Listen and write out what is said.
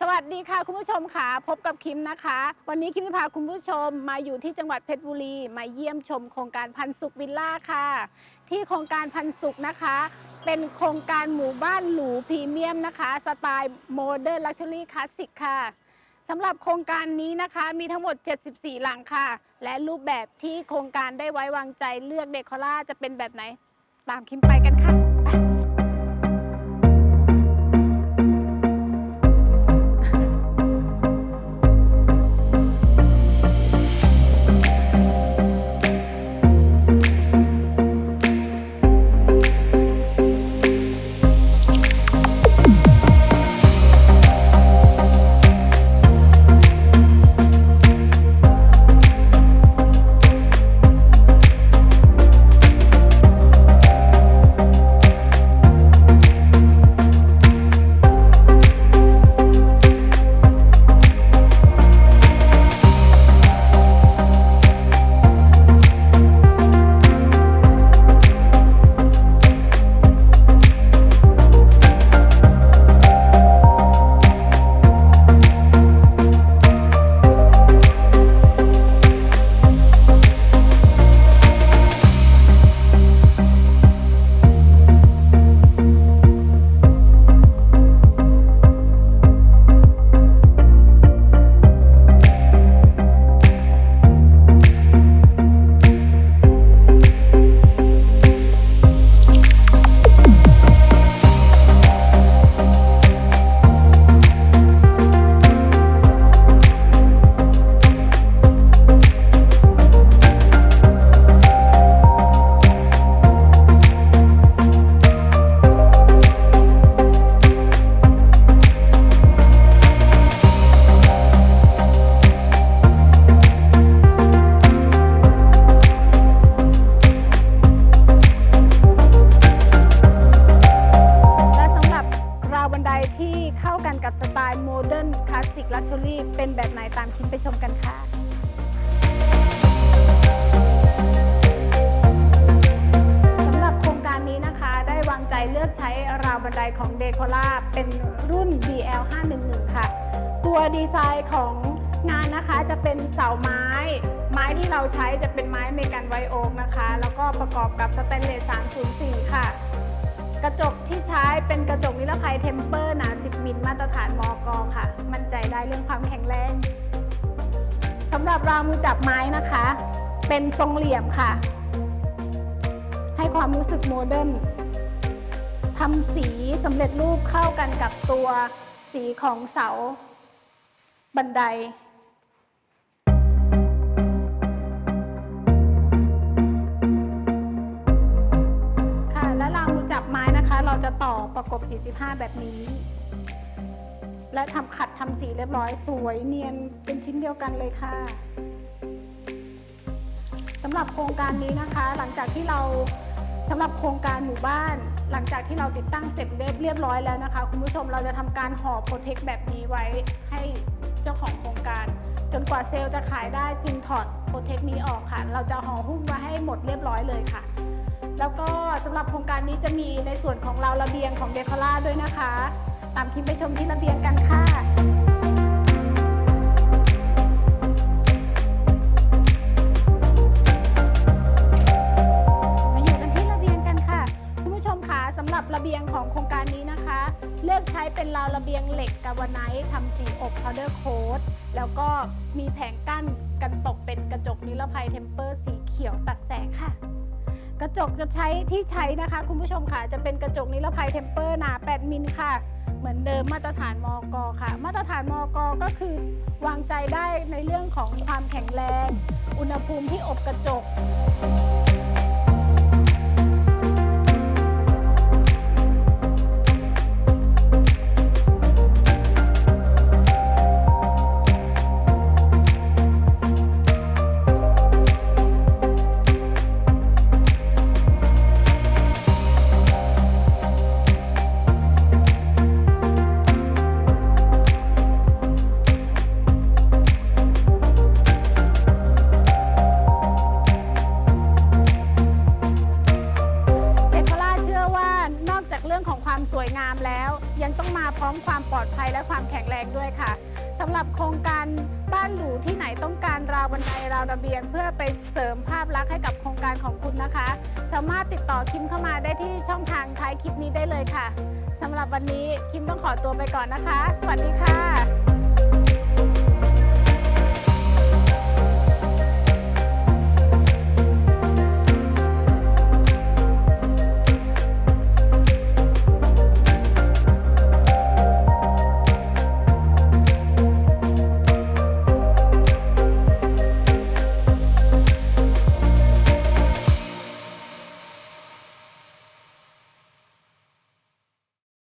สวัสดีค่ะคุณผู้ชมค่ะพบกับคิมนะคะ วันนี้คิมจะพาคุณผู้ชมมาอยู่ที่จังหวัดเพชรบุรี มาเยี่ยมชมโครงการพันสุขวิลล่าค่ะ ที่โครงการพันสุขนะคะ เป็นโครงการหมู่บ้านหรูพรีเมียมนะคะ สไตล์โมเดิร์นลักชัวรี่คลาสสิกค่ะสำหรับโครงการนี้นะคะมีทั้งหมด 74 หลังค่ะ และรูปแบบที่โครงการได้ไว้วางใจเลือกเดคอล่าจะเป็นแบบไหน ตามคิมไปกันค่ะ ตามคิมไปชมกันค่ะสำหรับโครงการนี้นะคะ ได้วางใจเลือกใช้ราวบันไดของเดโคล่าเป็นรุ่น BL 511ค่ะ ตัวดีไซน์ของงานนะคะจะเป็นเสาไม้ ไม้ที่เราใช้จะเป็นไม้เมกันไวโอ๊กนะคะ แล้วก็ประกอบกับสแตนเลส 304 ค่ะ กระจกที่ใช้เป็นกระจกนิรภัยเทมเปอร์หนา มินมาตรฐานมอกค่ะ มั่นใจได้เรื่องความแข็งแรงสำหรับราวมือจับไม้นะคะ เป็นทรงเหลี่ยมค่ะ ให้ความรู้สึกโมเดิร์นทำสีสำเร็จรูปเข้ากันกับตัวสีของเสาบันได ต่อประกบ 45 แบบนี้ และทำขัดทำสีเรียบร้อยสวยเนียนเป็นชิ้นเดียวกันเลยค่ะสำหรับโครงการนี้นะคะ หลังจากที่เราสำหรับโครงการหมู่บ้าน หลังจากที่เราติดตั้งเสร็จเรียบเรียบร้อยแล้วนะคะ คุณผู้ชมเราจะทำการห่อโปรเทคแบบนี้ไว้ให้เจ้าของโครงการ จนกว่าเซลล์จะขายได้จึงถอดโปรเทคนี้ออกค่ะ เราจะห่อหุ้มไว้ให้หมดเรียบร้อยเลยค่ะ แล้วก็สำหรับโครงการนี้จะมีในส่วนของเราระเบียงของเดคอล่าด้วยนะคะ ตามคิมไปชมที่ระเบียงกันค่ะมาอยู่กันที่ระเบียงกันค่ะคุณผู้ชมคะสำหรับระเบียงของโครงการนี้นะคะ เลือกใช้เป็นราวระเบียงเหล็กกาวไนท์ทำสีอบพาวเดอร์โค้ดแล้วก็มีแผงกั้นกันตกเป็นกระจกนิรภัยเทมเปอร์สี จกจะใช้ที่ใช้นะคะ คุณผู้ชมค่ะ จะเป็นกระจกนิรภัยเทมเปอร์หนา 8 มิลค่ะ เหมือนเดิมมาตรฐานมอกค่ะ มาตรฐานมอกก็คือ วางใจได้ในเรื่องของความแข็งแรง อุณหภูมิที่อบกระจก ด้วยค่ะสำหรับโครงการบ้านหรูที่ไหนต้องการราวบันไดราวระเบียง เพื่อไปเสริมภาพลักษณ์ให้กับโครงการของคุณนะคะ สามารถติดต่อคิมเข้ามาได้ที่ช่องทางท้ายคลิปนี้ได้เลยค่ะสำหรับวันนี้คิมต้องขอตัวไปก่อนนะคะ สวัสดีค่ะ